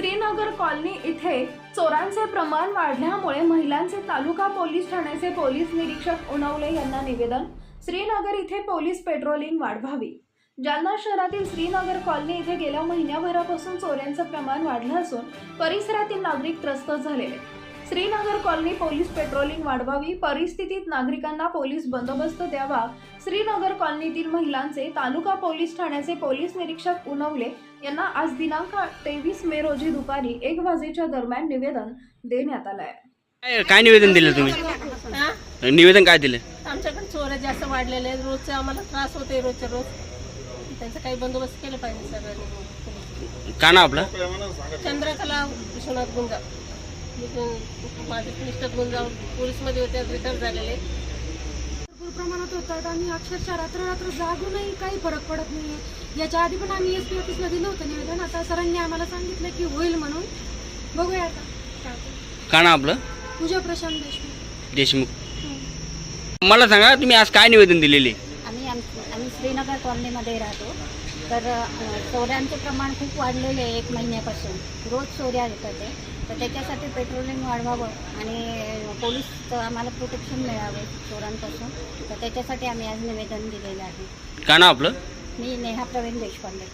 Srinagar colony इथे चोरांचे प्रमाण वाढल्यामुळे महिलांचे तालुका पोलीस ठाण्याचे पोलीस निरीक्षक उणवले यांना निवेदन. श्रीनगर इथे पोलीस पेट्रोलिंग वाढवावी. जालना शहरातील श्रीनगर कॉलनी इथे गेल्या महिन्याभरापासून चोऱ्यांचं प्रमाण वाढलं असून परिसरातील नागरिक त्रस्त झालेले श्रीनगर कॉलनी पोलीस पेट्रोलिंग वाढवावी परिस्थितीत नागरिकांना पोलीस बंदोबस्त द्यावा. श्रीनगर कॉलनीतील महिलांचे तालुका पोलीस ठाण्याचे पोलीस निरीक्षक उनवले यांना आज दिनांक तेवीस मे रोजी दुपारी एक वाजेच्या दरम्यान निवेदन देण्यात आलं आहे काय निवेदन दिलं तुम्ही? निवेदन काय दिलं? आमच्याकडे चोऱ्या जास्त वाढलेले आहेत. रोजचे आम्हाला त्रास होते रोजच्या रोज. त्यांचा काही बंदोबस्त केला पाहिजे सगळ्यांनी. का ना आपलं? चंद्रकला विश्वनाथ पण- माझे मिस्टर गुंजाव पोलीसमध्ये होते रिटायर झालेले. भरपूर प्रमाणात होतात आणि अक्षरशः रात्र रात्र जागूनही काही फरक पडत नाहीये. याच्या आधी पण आम्ही एस पी ऑफिसला दिलं होतं निवेदन. आता सरांनी आम्हाला सांगितलं की होईल म्हणून. बघूया आता. काय. का ना आपलं? पूजा प्रशांत देशमुख. देशमुख. हं. मला सांगा तुम्ही आज काय निवेदन दिलेले? आम्ही आम आम्ही श्रीनगर कॉलनीमध्ये राहतो. तर चोऱ्यांचे प्रमाण खूप वाढलेले आहे एक महिन्यापासून. रोज चोऱ्या येतात ते. तर त्याच्यासाठी पेट्रोलिंग वाढवावं आणि पोलीस आम्हाला प्रोटेक्शन मिळावे चोरांपासून तर त्याच्यासाठी आम्ही आज निवेदन दिलेलं आहे. का ना आपलं? मी नेहा प्रवीण देशपांडे.